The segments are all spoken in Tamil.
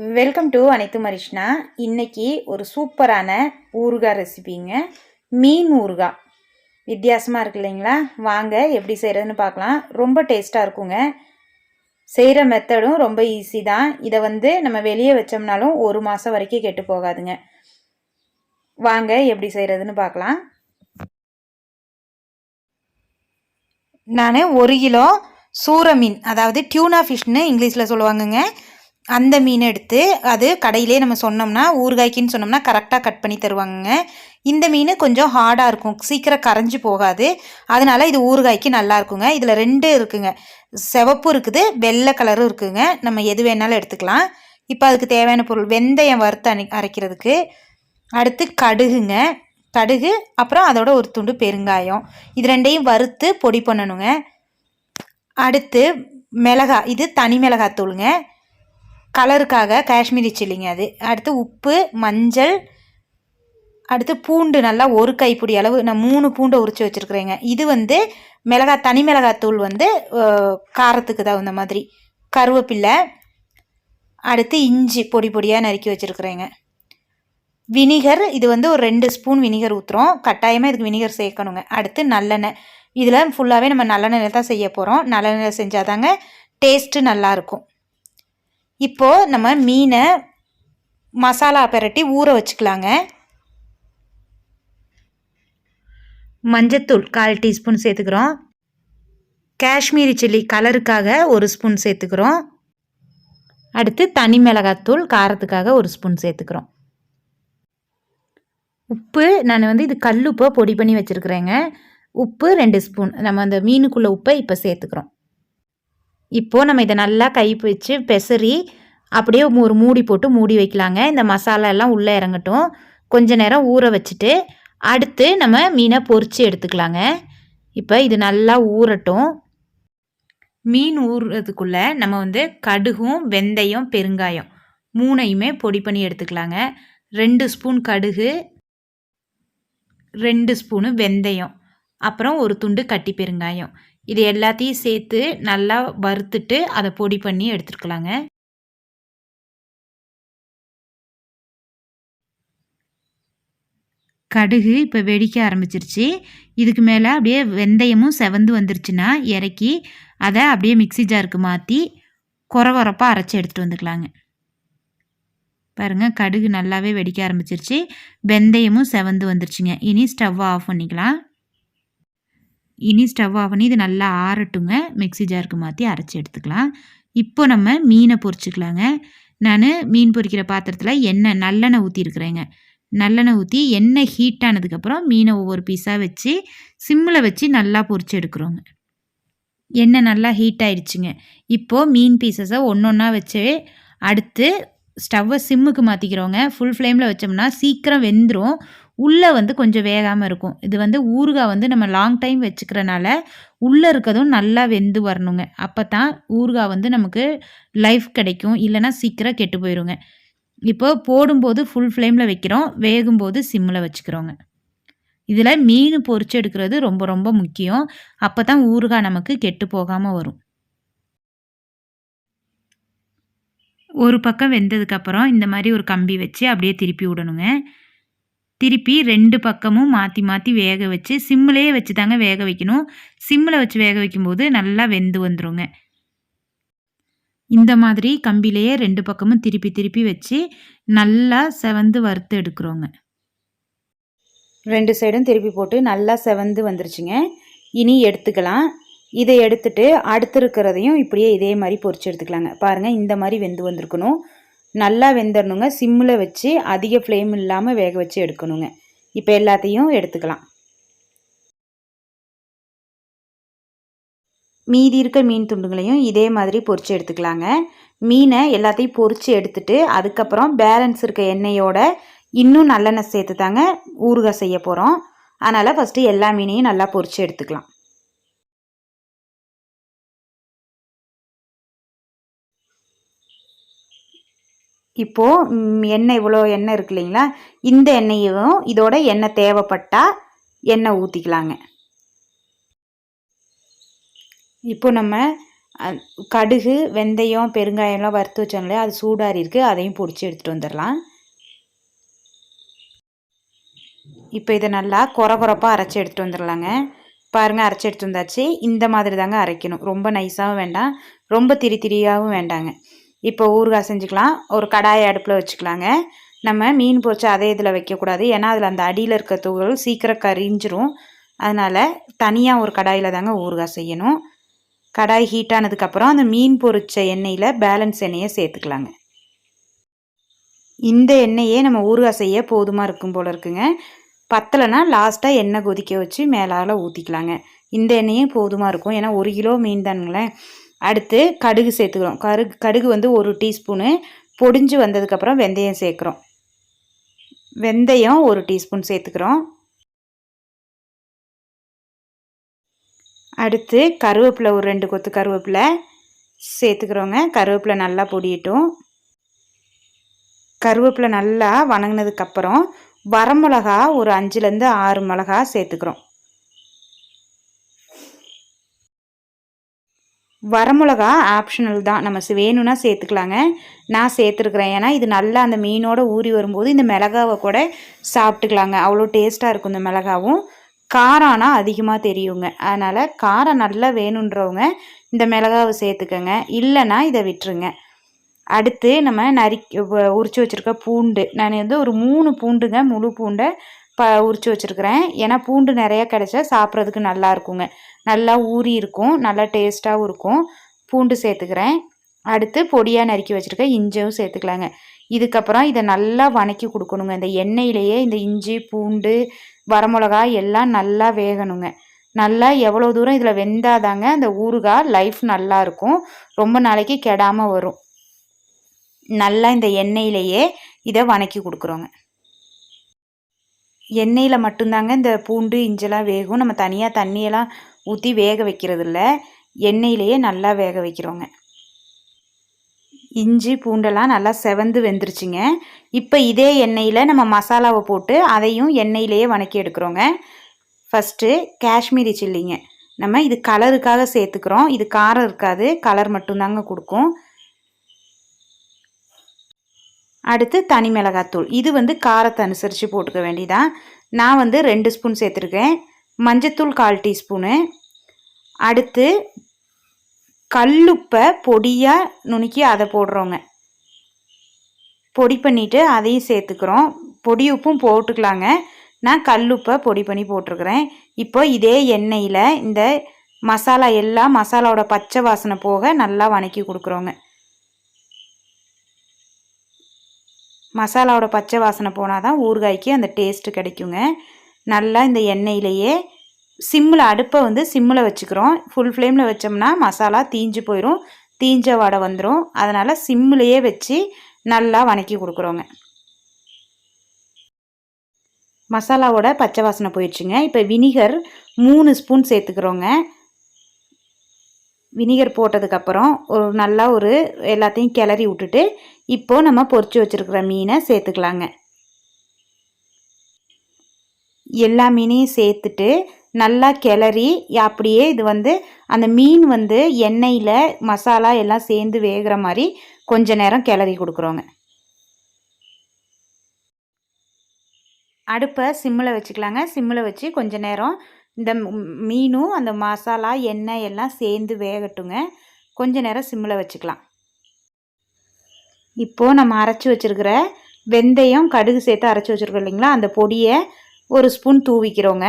வெல்கம் டு அனைத்து மரிஷ்னா. இன்றைக்கி ஒரு சூப்பரான ஊறுகாய் ரெசிபிங்க. மீன் ஊறுகாய். வித்தியாசமாக இருக்கு இல்லைங்களா? வாங்க எப்படி செய்கிறதுன்னு பார்க்கலாம். ரொம்ப டேஸ்ட்டாக இருக்குங்க. செய்கிற மெத்தடும் ரொம்ப ஈஸி தான். இதை வந்து நம்ம வெளியே வச்சோம்னாலும் ஒரு மாதம் வரைக்கும் கெட்டு போகாதுங்க. வாங்க எப்படி செய்கிறதுன்னு பார்க்கலாம். நான் ஒரு கிலோ சூர மீன் அதாவது டியூனா ஃபிஷ்னு இங்கிலீஷில் சொல்லுவாங்கங்க. அந்த மீன் எடுத்து அது கடையிலே நம்ம சொன்னோம்னா ஊறுகாய்க்குன்னு சொன்னோம்னா கரெக்டாக கட் பண்ணி தருவாங்க இந்த மீன் கொஞ்சம் ஹார்டாக இருக்கும். சீக்கிரம் கரைஞ்சி போகாது. அதனால இது ஊறுகாய்க்கு நல்லா இருக்குங்க. இதில் ரெண்டு இருக்குங்க. சிவப்பு இருக்குது வெள்ளை கலரும் இருக்குங்க. நம்ம எது வேணாலும் எடுத்துக்கலாம். இப்போ அதுக்கு தேவையான பொருள் வெந்தயம் வறுத்து அணி அரைக்கிறதுக்கு. அடுத்து கடுகுங்க. கடுகு அப்புறம் அதோட ஒரு துண்டு பெருங்காயம். இது ரெண்டையும் வறுத்து பொடி பண்ணணுங்க. அடுத்து மிளகாய் இது தனி மிளகாய் தூளுங்க கலருக்காக காஷ்மீரி சில்லிங்க அது. அடுத்து உப்பு மஞ்சள் அடுத்து பூண்டு நல்லா ஒரு கைப்பிடி அளவு. நான் மூணு பூண்டை உரித்து வச்சுருக்குறேங்க. இது வந்து மிளகாய் தனி மிளகாத்தூள் வந்து காரத்துக்கு தகுந்த மாதிரி. கருவேப்பில்லை அடுத்து இஞ்சி பொடி பொடியாக நறுக்கி வச்சுருக்குறேங்க. வினிகர் இது வந்து ஒரு ரெண்டு ஸ்பூன் வினிகர் ஊற்றுறோம் கட்டாயமாக இதுக்கு வினிகர் சேர்க்கணுங்க. அடுத்து நல்லெண்ணெய். இதில் ஃபுல்லாகவே நம்ம நல்லெண்ணெயில் தான் செய்ய போகிறோம் நல்லெண்ணெய் செஞ்சால் தாங்க டேஸ்ட்டு நல்லாயிருக்கும் இப்போது நம்ம மீனை மசாலா பெரட்டி ஊற வச்சுக்கலாங்க. மஞ்சத்தூள் கால் டீஸ்பூன் சேர்த்துக்கிறோம். காஷ்மீரி சில்லி கலருக்காக ஒரு ஸ்பூன் சேர்த்துக்கிறோம். அடுத்து தனி மிளகாத்தூள் காரத்துக்காக ஒரு ஸ்பூன் சேர்த்துக்கிறோம். உப்பு நான் வந்து இது கல்லுப்பை பொடி பண்ணி வச்சுருக்குறேங்க. உப்பு ரெண்டு ஸ்பூன். நம்ம அந்த மீனுக்குள்ளே உப்பை இப்போ சேர்த்துக்கிறோம். இப்போது நம்ம இதை நல்லா கை வச்சு பெசரி அப்படியே ஒரு மூடி போட்டு மூடி வைக்கலாங்க. இந்த மசாலா எல்லாம் உள்ளே இறங்கட்டும். கொஞ்ச நேரம் ஊற வச்சுட்டு அடுத்து நம்ம மீனை பொறிச்சு எடுத்துக்கலாங்க. இப்போ இது நல்லா ஊறட்டும். மீன் ஊறுறதுக்குள்ளே நம்ம வந்து கடுகும் வெந்தயம் பெருங்காயம் மூணையுமே பொடி பண்ணி எடுத்துக்கலாங்க. ரெண்டு ஸ்பூன் கடுகு ரெண்டு ஸ்பூனு வெந்தயம் அப்புறம் ஒரு துண்டு கட்டி பெருங்காயம். இது எல்லாத்தையும் சேர்த்து நல்லா வறுத்துட்டு அதை பொடி பண்ணி எடுத்துருக்கலாங்க. கடுகு இப்போ வெடிக்க ஆரம்பிச்சிருச்சு. இதுக்கு மேலே அப்படியே வெந்தயமும் செவந்து வந்துருச்சுன்னா இறக்கி அதை அப்படியே மிக்சி ஜாருக்கு மாற்றி குறவரப்பாக அரைச்சி எடுத்துகிட்டு வந்துக்கலாங்க. பாருங்கள் கடுகு நல்லாவே வெடிக்க ஆரம்பிச்சிருச்சு. வெந்தயமும் செவந்து வந்துருச்சுங்க. இனி ஸ்டவ் ஆஃப் பண்ணிக்கலாம். இனி ஸ்டவ் ஆஃப் பண்ணி இது நல்லா ஆறட்டுங்க. மிக்சி ஜாருக்கு மாற்றி அரைச்சி எடுத்துக்கலாம். இப்போ நம்ம மீனை பொரிச்சுக்கலாங்க. நான் மீன் பொரிக்கிற பாத்திரத்தில் எண்ணெய் நல்லெண்ணெய் ஊற்றிருக்குறேங்க நல்லெண்ணெய் ஊற்றி எண்ணெய் ஹீட் ஆனதுக்கப்புறம் மீனை ஒவ்வொரு பீஸாக வச்சு சிம்மில் வச்சு நல்லா பொரிச்சு எடுக்கிறோங்க. எண்ணெய் நல்லா ஹீட் ஆயிடுச்சுங்க. இப்போது மீன் பீசஸை ஒன்று ஒன்றா வச்சு அடுத்து ஸ்டவ்வை சிம்முக்கு மாற்றிக்கிறோங்க ஃபுல் ஃப்ளேமில் வச்சோம்னா சீக்கிரம் வெந்துடும் உள்ளே வந்து கொஞ்சம் வேகாமல் இருக்கும். இது வந்து ஊறுகாய் வந்து நம்ம லாங் டைம் வச்சுக்கிறனால உள்ளே இருக்கிறதும் நல்லா வெந்து வரணுங்க. அப்போ தான் ஊறுகாய் வந்து நமக்கு லைஃப் கிடைக்கும். இல்லைனா சீக்கிரம் கெட்டு போயிடுங்க இப்போ போடும்போது ஃபுல் ஃப்ளேமில் வைக்கிறோம். வேகும்போது சிம்மில் வச்சுக்கிறோங்க. இதில் மீன் பொறிச்சு எடுக்கிறது ரொம்ப ரொம்ப முக்கியம். அப்போ தான் ஊறுகாய் நமக்கு கெட்டு போகாமல் வரும். ஒரு பக்கம் வெந்ததுக்கப்புறம் இந்த மாதிரி ஒரு கம்பி வச்சு அப்படியே திருப்பி விடணுங்க. திருப்பி ரெண்டு பக்கமும் மாற்றி மாற்றி வேக வச்சு சிம்மிலேயே வச்சு தாங்க வேக வைக்கணும். சிம்மில் வச்சு வேக வைக்கும்போது நல்லா வெந்து வந்துடுங்க இந்த மாதிரி கம்பிலேயே ரெண்டு பக்கமும் திருப்பி திருப்பி வச்சு நல்லா செவந்து வறுத்து எடுக்கிறோங்க. ரெண்டு சைடும் திருப்பி போட்டு நல்லா செவந்து வந்துருச்சுங்க. இனி எடுத்துக்கலாம். இதை எடுத்துட்டு அடுத்து இருக்கிறதையும் இப்படியே இதே மாதிரி பொறிச்சு எடுத்துக்கலாங்க. பாருங்கள் இந்த மாதிரி வெந்து வந்திருக்கணும். நல்லா வெந்துடணுங்க. சிம்மில் வச்சு அதிக ஃப்ளேம் இல்லாமல் வேக வச்சு எடுக்கணுங்க. இப்போ எல்லாத்தையும் எடுத்துக்கலாம். மீதி இருக்க மீன் துண்டுங்களையும் இதே மாதிரி பொறிச்சு எடுத்துக்கலாங்க. மீனை எல்லாத்தையும் பொறிச்சு எடுத்துட்டு அதுக்கப்புறம் பேலன்ஸ் இருக்க எண்ணெயோட இன்னும் நல்லெண்ணெய் சேர்த்து தாங்க ஊறுகாய் செய்ய போகிறோம் அதனால் ஃபஸ்ட்டு எல்லா மீனையும் நல்லா பொறிச்சு எடுத்துக்கலாம். இப்போது எண்ணெய் இவ்வளோ எண்ணெய் இருக்கு இல்லைங்களா? இந்த எண்ணெயும் இதோட எண்ணெய் தேவைப்பட்டால் எண்ணெய் ஊற்றிக்கலாங்க இப்போ நம்ம கடுகு வெந்தயம் பெருங்காயம்லாம் வறுத்து வச்சோங்களே அது சூடாரி இருக்குது அதையும் பிடிச்சி எடுத்துகிட்டு வந்துடலாம். இப்போ இதை நல்லா குற குறப்பாக அரைச்சி எடுத்துகிட்டு வந்துடலாங்க. பாருங்கள் அரைச்சி எடுத்து வந்தாச்சு. இந்த மாதிரி தாங்க அரைக்கணும். ரொம்ப நைஸாகவும் வேண்டாம். ரொம்ப திரி திரியாகவும் வேண்டாங்க. இப்போ ஊறுகாய் செஞ்சுக்கலாம். ஒரு கடாயை அடுப்பில் வச்சுக்கலாங்க. நம்ம மீன் பொறிச்சு அதே இதில் வைக்கக்கூடாது. ஏன்னா அதில் அந்த அடியில் இருக்க துகள் சீக்கிரம் கரிஞ்சிரும். அதனால் தனியாக ஒரு கடாயில் தாங்க ஊறுகாய் செய்யணும். கடாய் ஹீட் ஆனதுக்கப்புறம் அந்த மீன் பொறிச்ச எண்ணெயில் பேலன்ஸ் எண்ணெயை சேர்த்துக்கலாங்க. இந்த எண்ணெயே நம்ம ஊறுகாய் செய்ய போதுமாக இருக்கும் போல் இருக்குங்க. பத்தலைனா லாஸ்ட்டாக எண்ணெய் கொதிக்க வச்சு மேலால் ஊற்றிக்கலாங்க இந்த எண்ணெயும் போதுமாக இருக்கும். ஏன்னா ஒரு கிலோ மீன் தானுங்களேன். அடுத்து கடுகு சேர்த்துக்கிறோம். கருகு கடுகு வந்து ஒரு டீஸ்பூனு பொடிஞ்சு வந்ததுக்கப்புறம் வெந்தயம் சேர்க்குறோம். வெந்தயம் ஒரு டீஸ்பூன் சேர்த்துக்கிறோம். அடுத்து கருவேப்பிலை ஒரு ரெண்டு கொத்து கருவேப்பிலை சேர்த்துக்கிறோங்க. கருவேப்பிலை நல்லா பொடியட்டும். கருவேப்பிலை நல்லா வணங்கினதுக்கப்புறம் வரமிளகா ஒரு அஞ்சுலேருந்து ஆறு மிளகா சேர்த்துக்கிறோம். வரமிளகா ஆப்ஷனல் தான். நம்ம வேணும்னா சேர்த்துக்கலாங்க. நான் சேர்த்துருக்குறேன். ஏன்னா இது நல்லா அந்த மீனோட ஊறி வரும்போது இந்த மிளகாவை கூட சாப்பிட்டுக்கலாங்க. அவ்வளோ டேஸ்ட்டாக இருக்கும் இந்த மிளகாவும். காரம் ஆனால் அதிகமாக தெரியுங்க. அதனால் காரம் நல்லா வேணுன்றவங்க இந்த மிளகாவை சேர்த்துக்கங்க. இல்லைன்னா இதை விட்டுருங்க. அடுத்து நம்ம நறுக்கி உரிச்சு வச்சுருக்க பூண்டு. நான் வந்து ஒரு மூணு பூண்டுங்க. முழு பூண்டை ப உரித்து வச்சுருக்கிறேன். ஏன்னா பூண்டு நிறையா கிடச்சா சாப்பிட்றதுக்கு நல்லா இருக்குங்க. நல்லா ஊறி இருக்கும். நல்லா டேஸ்ட்டாகவும் இருக்கும். பூண்டு சேர்த்துக்கிறேன். அடுத்து பொடியாக நறுக்கி வச்சுருக்கேன் இஞ்சியும் சேர்த்துக்கலாங்க. இதுக்கப்புறம் இதை நல்லா வணக்கி கொடுக்கணுங்க. இந்த எண்ணெயிலேயே இந்த இஞ்சி பூண்டு வரமிளகா எல்லாம் நல்லா வேகணுங்க. நல்லா எவ்வளோ தூரம் இதில் வெந்தாதாங்க அந்த ஊறுகாய் லைஃப் நல்லா இருக்கும். ரொம்ப நாளைக்கு கெடாமல் வரும். நல்லா இந்த எண்ணெயிலேயே இதை வணக்கி கொடுக்குறோங்க. எண்ணெயில் மட்டும்தாங்க இந்த பூண்டு இஞ்செல்லாம் வேகும். நம்ம தனியாக தண்ணியெல்லாம் ஊற்றி வேக வைக்கிறது இல்லை எண்ணெயிலேயே நல்லா வேக வைக்கிறோங்க. இஞ்சி பூண்டெல்லாம் நல்லா செவந்து வெந்துருச்சுங்க. இப்போ இதே எண்ணெயில் நம்ம மசாலாவை போட்டு அதையும் எண்ணெயிலேயே வணக்கி எடுக்கிறோங்க. ஃபஸ்ட்டு காஷ்மீரி சில்லிங்க. நம்ம இது கலருக்காக சேர்த்துக்கிறோம். இது காரம் இருக்காது. கலர் மட்டும்தாங்க கொடுக்கும். அடுத்து தனி மிளகாத்தூள். இது வந்து காரத்தை அனுசரித்து போட்டுக்க வேண்டியதான் நான் வந்து ரெண்டு ஸ்பூன் சேர்த்துருக்கேன். மஞ்சத்தூள் கால் டீஸ்பூனு. அடுத்து கல்லுப்பை பொடியாக நுணுக்கி அதை போடுறோங்க. பொடி பண்ணிவிட்டு அதையும் சேர்த்துக்கிறோம். பொடி உப்பும் போட்டுக்கலாங்க. நான் கல்லுப்பை பொடி பண்ணி போட்டிருக்கிறேன். இப்போ இதே எண்ணெயில் இந்த மசாலா எல்லாம் மசாலாவோட பச்சை வாசனை போக நல்லா வணக்கி கொடுக்குறோங்க. மசாலாவோட பச்சை வாசனை போனால் தான் ஊறுகாய்க்கு அந்த டேஸ்ட்டு கிடைக்குங்க. நல்லா இந்த எண்ணெயிலேயே சிம்மில் அடுப்பை வந்து சிம்மில் வச்சுக்கிறோம். ஃபுல் ஃப்ளேமில் வச்சோம்னா மசாலா தீஞ்சு போயிடும் தீஞ்ச வடை வந்துடும் அதனால் சிம்மிலேயே வச்சு நல்லா வணக்கி கொடுக்குறோங்க. மசாலாவோட பச்சை வாசனை போயிடுச்சுங்க. இப்போ வினிகர் மூணு ஸ்பூன் சேர்த்துக்கிறோங்க. வினிகர் போட்டதுக்கப்புறம் ஒரு நல்லா ஒரு எல்லாத்தையும் கிளறி விட்டுட்டு இப்போது நம்ம பொறிச்சு வச்சுருக்கிற மீனை சேர்த்துக்கலாங்க. எல்லா மீனையும் சேர்த்துட்டு நல்லா கிளறி அப்படியே இது வந்து அந்த மீன் வந்து எண்ணெயில் மசாலா எல்லாம் சேர்ந்து வேகிற மாதிரி கொஞ்ச நேரம் கிளறி கொடுக்குறோங்க. அடுப்பை சிம்மில் வச்சுக்கலாங்க. சிம்மில் வச்சு கொஞ்ச நேரம் இந்த மீனும் அந்த மசாலா எண்ணெய் எல்லாம் சேர்ந்து வேகட்டுங்க. கொஞ்ச நேரம் சிம்மில் வச்சுக்கலாம். இப்போது நம்ம அரைச்சி வச்சுருக்கிற வெந்தயம் கடுகு சேர்த்து அரைச்சி வச்சுருக்கோம் இல்லைங்களா? அந்த பொடியை ஒரு ஸ்பூன் தூவிக்கிறோங்க.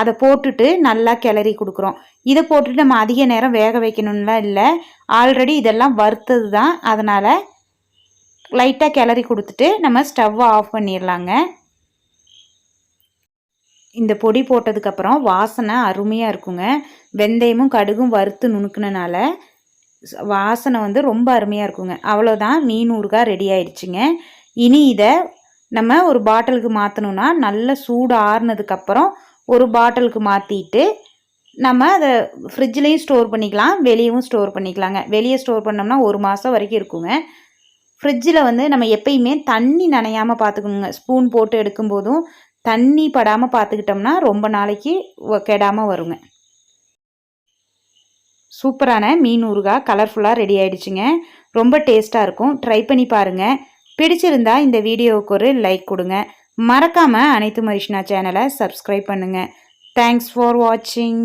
அதை போட்டுட்டு நல்லா கிளறி கொடுக்குறோம். இதை போட்டுட்டு நம்ம அதிக நேரம் வேக வைக்கணும்லாம் இல்லை. ஆல்ரெடி இதெல்லாம் வறுத்தது தான். அதனால் லைட்டாக கிளறி கொடுத்துட்டு நம்ம ஸ்டவ்வை ஆஃப் பண்ணிடலாங்க. இந்த பொடி போட்டதுக்கப்புறம் வாசனை அருமையாக இருக்குங்க. வெந்தயமும் கடுகும் வறுத்து நுணுக்கினால வாசனை வந்து ரொம்ப அருமையாக இருக்குங்க. அவ்வளோதான் மீன் ஊறுகாய் ரெடி ஆயிடுச்சுங்க. இனி இதை நம்ம ஒரு பாட்டிலுக்கு மாற்றணுன்னா நல்ல சூடு ஆறுனதுக்கப்புறம் ஒரு பாட்டிலுக்கு மாற்றிட்டு நம்ம அதை ஃப்ரிட்ஜ்லேயும் ஸ்டோர் பண்ணிக்கலாம் வெளியவும் ஸ்டோர் பண்ணிக்கலாங்க. வெளியே ஸ்டோர் பண்ணோம்னா ஒரு மாதம் வரைக்கும் இருக்குங்க. ஃப்ரிட்ஜில் வந்து நம்ம எப்பயுமே தண்ணி நனையாமல் பார்த்துக்கணுங்க ஸ்பூன் போட்டு எடுக்கும்போதும் தண்ணி படாமல் பார்த்துக்கிட்டோம்னா ரொம்ப நாளைக்கு வ- கெடாமல் வருங்க. சூப்பரான மீன் ஊறுகாய் கலர்ஃபுல்லாக ரெடி ஆகிடுச்சிங்க ரொம்ப டேஸ்ட்டாக இருக்கும். ட்ரை பண்ணி பாருங்கள் பிடிச்சிருந்தா இந்த வீடியோவுக்கு ஒரு லைக் கொடுங்க. மறக்காமல் அனைத்து மரிஷ்னா சேனலை சப்ஸ்கிரைப் பண்ணுங்கள் தேங்க்ஸ் ஃபார் வாட்சிங்